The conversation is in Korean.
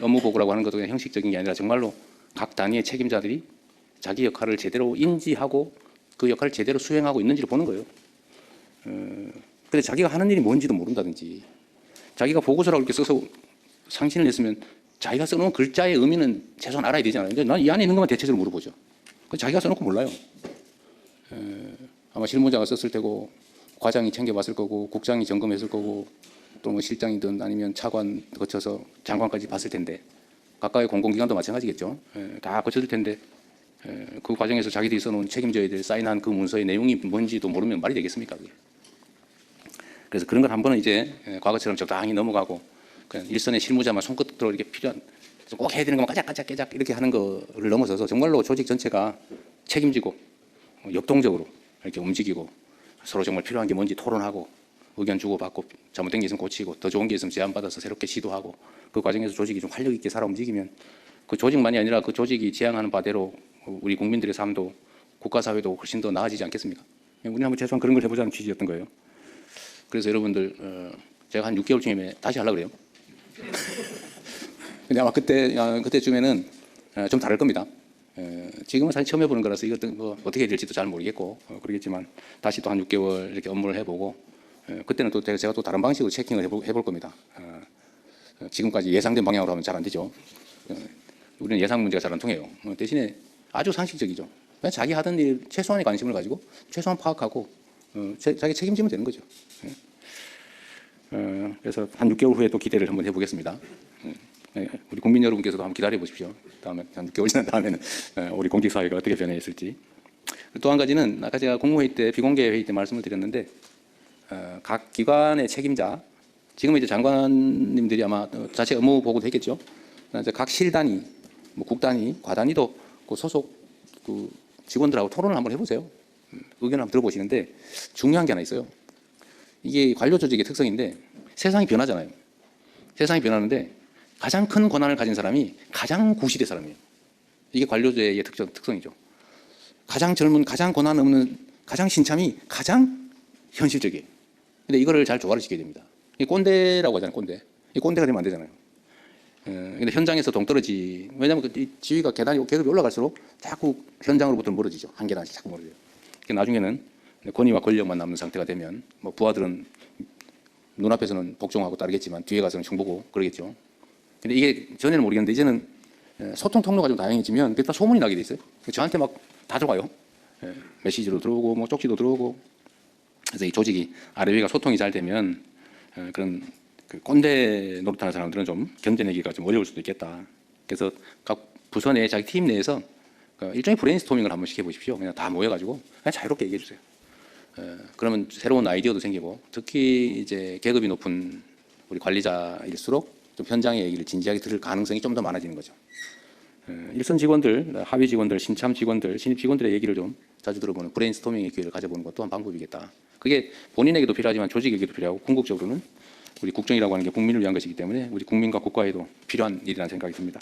업무 보고라고 하는 것도 그냥 형식적인 게 아니라 정말로 각 단위의 책임자들이 자기 역할을 제대로 인지하고 그 역할을 제대로 수행하고 있는지를 보는 거예요. 어, 근데 자기가 하는 일이 뭔지도 모른다든지 자기가 보고서라고 이렇게 써서 상신을 냈으면 자기가 써놓은 글자의 의미는 최소한 알아야 되잖아요. 근데 난 이 안에 있는 것만 대체적으로 물어보죠. 그 자기가 써놓고 몰라요. 에, 아마 실무자가 썼을 테고 과장이 챙겨봤을 거고 국장이 점검했을 거고 또뭐 실장이든 아니면 차관 거쳐서 장관까지 봤을 텐데 각각의 공공기관도 마찬가지겠죠. 에, 다 거쳤을 텐데 에, 그 과정에서 자기들이 써놓은 책임져야 될 사인한 그 문서의 내용이 뭔지도 모르면 말이 되겠습니까? 그게. 그래서 그런 걸 한 번은 이제 에, 과거처럼 적당히 넘어가고 그냥 일선의 실무자만 손끝으로 이렇게 필요한 꼭 해야 되는 것만 까작까작 깨작 이렇게 하는 거를 넘어서서 정말로 조직 전체가 책임지고 어, 역동적으로 이렇게 움직이고 서로 정말 필요한 게 뭔지 토론하고 의견 주고받고 잘못된 게 있으면 고치고 더 좋은 게 있으면 제안받아서 새롭게 시도하고 그 과정에서 조직이 좀 활력 있게 살아 움직이면 그 조직만이 아니라 그 조직이 지향하는 바대로 우리 국민들의 삶도 국가 사회도 훨씬 더 나아지지 않겠습니까? 우리 한번 최소한 그런 걸 해보자는 취지였던 거예요. 그래서 여러분들 어, 제가 한 6개월쯤에 다시 하려고 그래요. 근데 아마 그때 어, 그때쯤에는 어, 좀 다를 겁니다. 에, 지금은 사실 처음 해보는 거라서 이것도 뭐 어떻게 될지도 잘 모르겠고 어, 그러겠지만 다시 또 한 6개월 이렇게 업무를 해보고 에, 그때는 또 제가, 또 다른 방식으로 체킹을 해볼, 해볼 겁니다. 어, 어, 지금까지 예상된 방향으로 하면 잘 안 되죠. 어, 우리는 예상 문제가 잘 안 통해요. 어, 대신에 아주 상식적이죠. 그냥 자기 하던 일 최소한의 관심을 가지고 최소한 파악하고 어, 제- 자기 책임지면 되는 거죠. 예. 어, 그래서 한 6개월 후에 또 기대를 한번 해보겠습니다. 예. 예, 우리 국민 여러분께서도 한번 기다려 보십시오. 다음에 한 6개월 지난 다음에는 어, 우리 공직 사회가 어떻게 변해 있을지. 또 한 가지는 아까 제가 공무회의 때 비공개 회의 때 말씀을 드렸는데 어, 각 기관의 책임자 지금 이제 장관님들이 아마 어, 자체 업무 보고도 했겠죠. 이제 각 실단위, 뭐 국단위, 과단위도 그 소속 그 직원들하고 토론을 한번 해보세요. 음, 의견을 한번 들어보시는데 중요한 게 하나 있어요. 이게 관료 조직의 특성인데 세상이 변하잖아요. 세상이 변하는데 가장 큰 권한을 가진 사람이 가장 구실의 사람이에요. 이게 관료제의 특성, 특성이죠. 가장 젊은, 가장 권한 없는, 가장 신참이 가장 현실적이에요. 근데 이거를 잘 조화를 시켜야 됩니다. 이 꼰대라고 하잖아요, 꼰대. 이 꼰대가 되면 안 되잖아요. 어, 근데 현장에서 동떨어지, 왜냐면 그이 지위가 계단이, 계급이 올라갈수록 자꾸 현장으로부터 멀어지죠. 한 계단씩 자꾸 멀어져요. 그러니까 나중에는 권위와 권력만 남는 상태가 되면 뭐 부하들은 눈앞에서는 복종하고 따르겠지만 뒤에 가서는 흉보고 그러겠죠. 근데 이게 전에는 모르겠는데 이제는 에, 소통 통로가 좀 다양해지면 그다 소문이 나게 돼 있어요. 저한테 막 다 들어와요. 에, 메시지로 들어오고 뭐 쪽지도 들어오고. 그래서 이 조직이 아래 위가 소통이 잘 되면 에, 그런 그 꼰대 노릇하는 사람들은 좀 견뎌내기가 좀 어려울 수도 있겠다. 그래서 각 부서 내 자기 팀 내에서 그 일종의 브레인스토밍을 한번 시켜보십시오. 그냥 다 모여가지고 그냥 자유롭게 얘기해 주세요. 에, 그러면 새로운 아이디어도 생기고 특히 이제 계급이 높은 우리 관리자일수록 좀 현장의 얘기를 진지하게 들을 가능성이 좀 더 많아지는 거죠. 에, 일선 직원들, 하위 직원들, 신참 직원들, 신입 직원들의 얘기를 좀 자주 들어보는 브레인스토밍의 기회를 가져보는 것도 한 방법이겠다. 그게 본인에게도 필요하지만 조직에게도 필요하고 궁극적으로는 우리 국정이라고 하는 게 국민을 위한 것이기 때문에 우리 국민과 국가에도 필요한 일이라는 생각이 듭니다.